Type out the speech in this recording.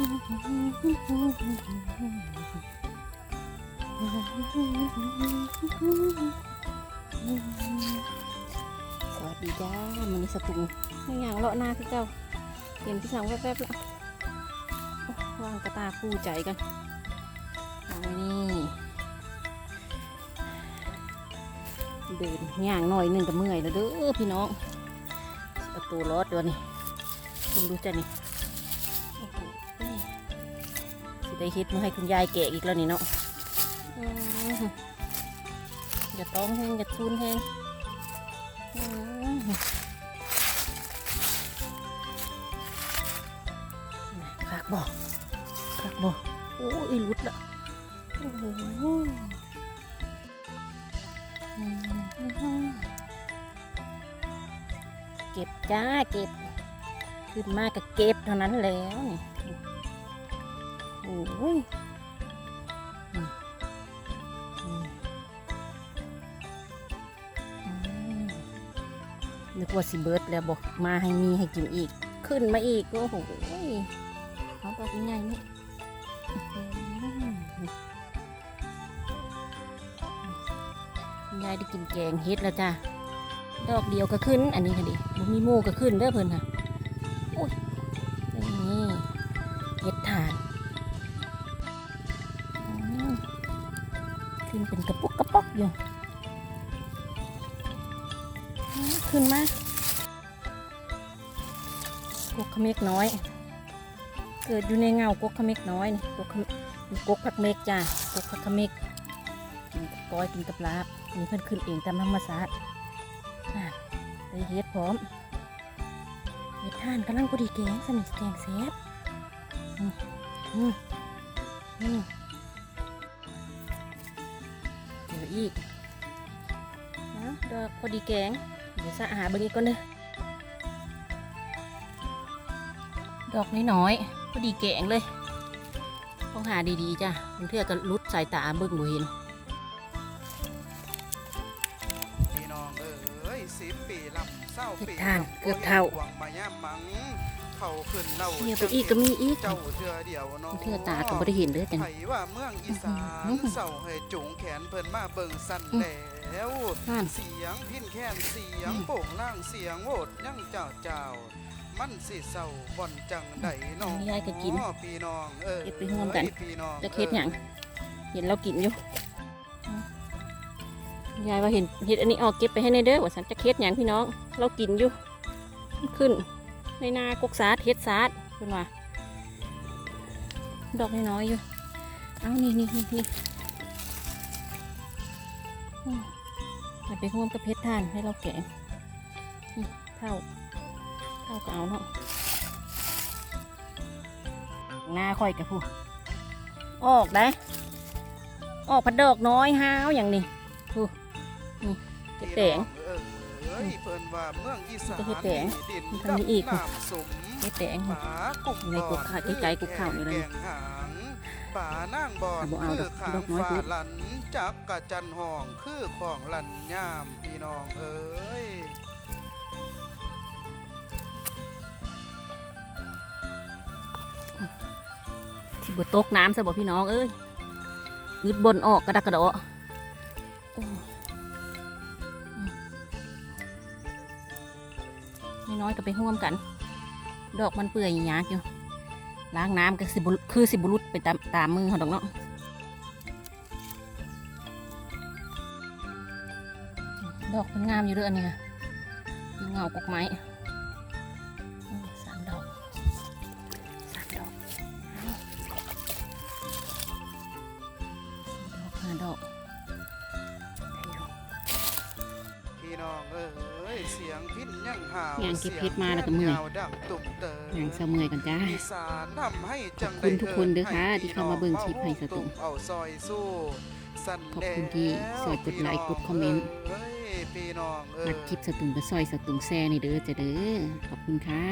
สวัสดีจ้ามันนี้สตุงไม่อย่างเลาะหน้าพี่เจ้าเห็นพี่สังแวบๆแล้ววางกระตาคู่ใจกันวางไว้นี่เดินย่างหน่อยหนึ่งกับเมื่อยแล้วเด้อพี่น้องประตูรถตัวนี้คุณดูจ้ะนี่ ได้เฮ็ดมาให้คุณยายแกะอีกแล้วนี่เนาะอย่าต้องแห้งอย่าทุนแห้งคักบอกคักบอกโอ้ยรุดละโอ้โหเก็บจ้าเก็บ ขึ้นมาก็เก็บเท่านั้นแล้วนี่ โอ้ยนึกว่าสิเบิร์ดแล้วบอกมาให้มีให้กินอีก ขึ้นมาอีก โอ้โหเขาบอกยังไงนี่อื้อหือยายได้กินแกงเฮ็ดแล้วจ้ะดอกเดียวก็ขึ้น อันนี้ค่ะดิมีโม่ก็ขึ้นเด้อเพิ่นค่ะโอ้ยนี่เฮ็ดทาน ขึ้นเป็นกระปุกกระปอกอยู่ ขึ้นมากกขเมกน้อย เกิดอยู่ในเงากกขเมกน้อยนี่กกขมิกกผักเมกจ้ากกผักขเมกกินก้อยกินกับลาบนี่เพิ่นขึ้นเองตามธรรมชาติอะได้เฮ็ดพร้อมเฮ็ดทานกำลังพอดีแกงสนิทแกงแซ่บอืมอืม อืมเดี๋ยวอีกนะดอกพอดีแกง เดี๋ยวสะอาดเบิ่งอีกก่อนเด้อดอกน้อยๆพอดีแกงเลย ต้องหาดีๆจ้ะบางเทื่อก็ลุดสายตาเบิ่งบ่เห็นพี่น้องเอ้ยสิบปีลำเศร้าเฮ็ดปีทานเกือบเท่า หวังมาย่ำมังเข้าขึ้นเล่าเฮียไปอีกก็มีอีกเจ้าเทือเดียวเนาะบางเทื่อตาก็บ่ได้เห็นเลยจังไผว่าเมืองอีสานอื้อหือเศร้าให้จุงแขนเพิ่นมาเบิ่งสั่นอื้อแล้วนั่นเสียงพินแค้นเสียงอืมโป่งล่างเสียงโหดยังเจ้าเจ้ามันสิเศร้าบ่อนจังใดน้องยายก็กินพี่น้องเอ้ยเก็บไปร่วมกันพี่น้องจะเฮ็ดหยังเห็นเรากินอยู่ยายว่าเห็นเห็ดอันนี้ออกเก็บไปให้ในเด้อว่าสันจะเฮ็ดหยังพี่น้อง เรากินอยู่ขึ้น ในนากกสาดเฮ็ดสาดเพิ่นว่าดอกน้อยๆอยู่ เอานี่นี่นี่นี่มเอาไปร่วมกับเพชรท่านให้เราแกงเท่า เท่าก็เอาเนาะหน้าค่อยกับผู้ออกได้ ออกพัดดอกน้อยห้าวอย่างนี้ผู้นี่เฮ็ดแตง เอ้ยเพิ่นว่าเมืองอีสานจะเฮ็ดแตงดินมันทำได้อีกน้ำสมเฮ็ดแตงป่ากุกในกุกข้าวใกล้ๆกุกข้าวนี่เลยแกงหางป่านางบอนเอาบ่เอาคืดออกขางดอกน้อยฟ้าพุดลันจักกะจันห้องคือของลันยามพี่น้องเอ้ยที่บตกน้ำซะบอกพี่น้องเอ้ยอึดบนออกกระดักกระโดะ น้อยก็ไปห่วมกัน ดอกมันเปื่อยยากอยู่ล้างน้ำก็สิบคือสิบุรุษไปตามตามมือเขาดอกเนาะดอกมันงามอยู่เด้ออันนี้ค่ะมีเงากกไม้อืมสามดอกสามดอกดอกห้าดอกพี่น้องเอ้ยเสียงพิน ยังห่าวอย่างเก็บสีเพชรมาแล้วก็เมื่อยยาวดังตุ่มเตออย่างเสมอยกันจ้าอีสานทำให้จังขอบคุณทุกคนเด้อค่ะให้ที่เข้ามาเบิ่งคลิปให้สตุงเอาซอยสู้สั่นขอบคุณที่ซอยกดไลค์กดคอมเมนต์เอ้ยพี่น้องเอ้ยมักคลิปสตุงก็ซอยสตุงแซ่นี่เด้อจะเด้อขอบคุณค่ะ